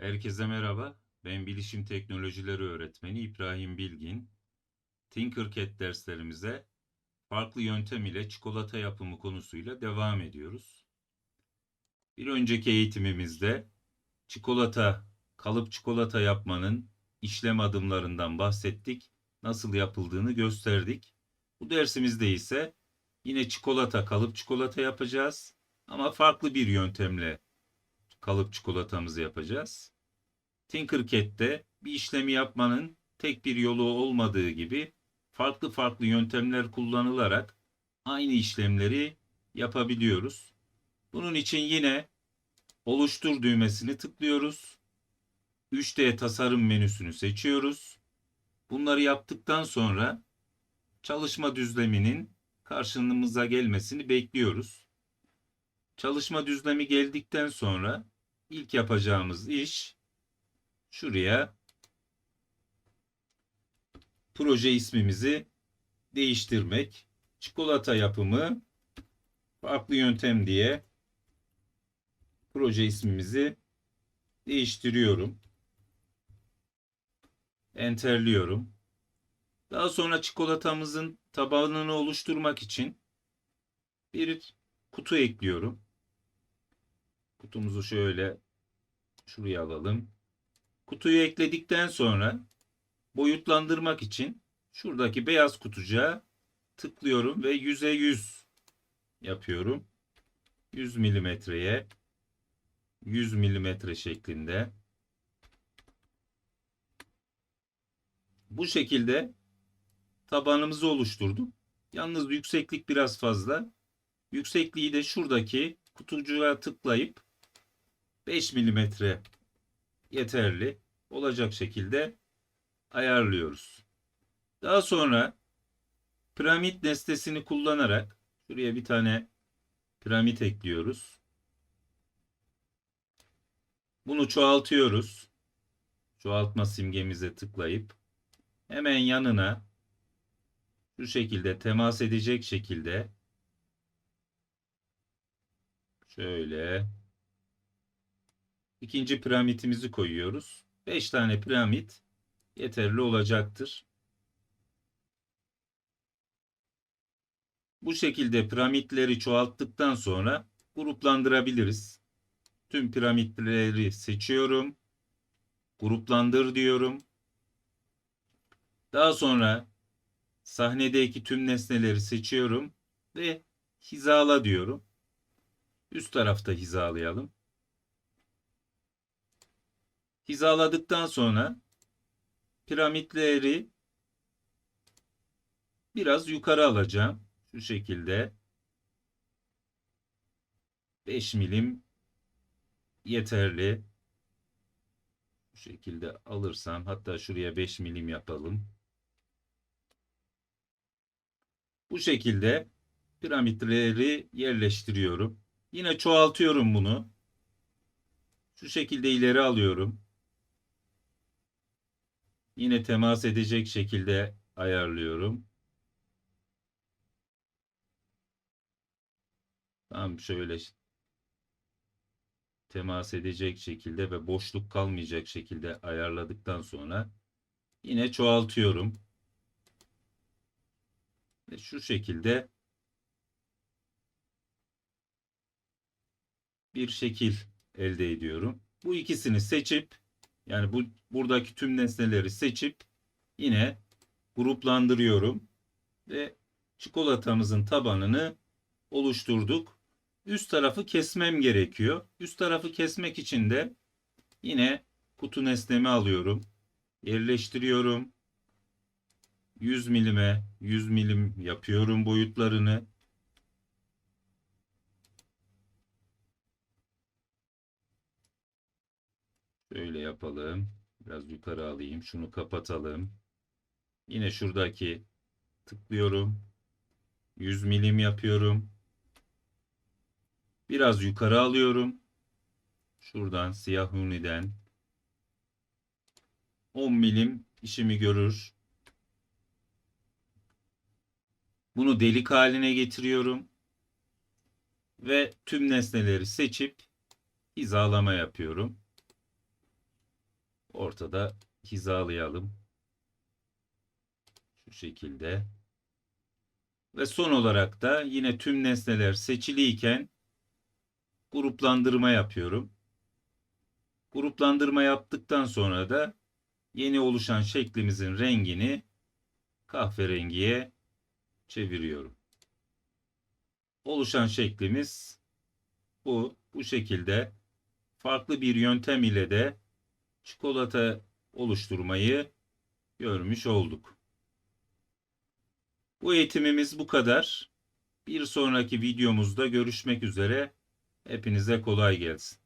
Herkese merhaba. Ben Bilişim Teknolojileri Öğretmeni İbrahim Bilgin. Tinkercad derslerimize farklı yöntem ile çikolata yapımı konusuyla devam ediyoruz. Bir önceki eğitimimizde çikolata, kalıp çikolata yapmanın işlem adımlarından bahsettik. Nasıl yapıldığını gösterdik. Bu dersimizde ise yine çikolata, kalıp çikolata yapacağız. Ama farklı bir yöntemle kalıp çikolatamızı yapacağız. Tinkercad'de bir işlemi yapmanın tek bir yolu olmadığı gibi farklı farklı yöntemler kullanılarak aynı işlemleri yapabiliyoruz. Bunun için yine oluştur düğmesini tıklıyoruz. 3D tasarım menüsünü seçiyoruz. Bunları yaptıktan sonra çalışma düzleminin karşımıza gelmesini bekliyoruz. Çalışma düzlemi geldikten sonra ilk yapacağımız iş şuraya proje ismimizi değiştirmek. Çikolata yapımı farklı yöntem diye proje ismimizi değiştiriyorum. Enterliyorum. Daha sonra çikolatamızın tabanını oluşturmak için bir kutu ekliyorum. Kutumuzu şöyle şuraya alalım. Kutuyu ekledikten sonra boyutlandırmak için şuradaki beyaz kutucuğa tıklıyorum ve yüze 100 yapıyorum. 100 milimetreye 100 milimetre şeklinde. Bu şekilde tabanımızı oluşturduk. Yalnız yükseklik biraz fazla. Yüksekliği de şuradaki kutucuğa tıklayıp 5 milimetre yeterli olacak şekilde ayarlıyoruz. Daha sonra piramit nesnesini kullanarak şuraya bir tane piramit ekliyoruz. Bunu çoğaltıyoruz. Çoğaltma simgemize tıklayıp hemen yanına şu şekilde temas edecek şekilde şöyle ikinci piramitimizi koyuyoruz. 5 tane piramit yeterli olacaktır. Bu şekilde piramitleri çoğalttıktan sonra gruplandırabiliriz. Tüm piramitleri seçiyorum. Gruplandır diyorum. Daha sonra sahnedeki tüm nesneleri seçiyorum ve hizala diyorum. Üst tarafta hizalayalım. Hizaladıktan sonra piramitleri biraz yukarı alacağım. Şu şekilde 5 milim yeterli. Bu şekilde alırsam hatta şuraya 5 milim yapalım. Bu şekilde piramitleri yerleştiriyorum. Yine çoğaltıyorum bunu. Şu şekilde ileri alıyorum. Yine temas edecek şekilde ayarlıyorum. Tam şöyle temas edecek şekilde ve boşluk kalmayacak şekilde ayarladıktan sonra yine çoğaltıyorum. Ve şu şekilde bir şekil elde ediyorum. Bu ikisini seçip yani bu buradaki tüm nesneleri seçip yine gruplandırıyorum ve çikolatamızın tabanını oluşturduk. Üst tarafı kesmem gerekiyor. Üst tarafı kesmek için de yine kutu nesnemi alıyorum. Yerleştiriyorum. 100 milime 100 milim yapıyorum boyutlarını. Şöyle yapalım. Biraz yukarı alayım. Şunu kapatalım. Yine şuradaki tıklıyorum. 100 milim yapıyorum. Biraz yukarı alıyorum. Şuradan siyah huniden 10 milim işimi görür. Bunu delik haline getiriyorum. Ve tüm nesneleri seçip hizalama yapıyorum. Ortada hizalayalım. Şu şekilde. Ve son olarak da yine tüm nesneler seçiliyken gruplandırma yapıyorum. Gruplandırma yaptıktan sonra da yeni oluşan şeklimizin rengini kahverengiye çeviriyorum. Oluşan şeklimiz bu. Bu şekilde farklı bir yöntem ile de çikolata oluşturmayı görmüş olduk. Bu eğitimimiz bu kadar. Bir sonraki videomuzda görüşmek üzere. Hepinize kolay gelsin.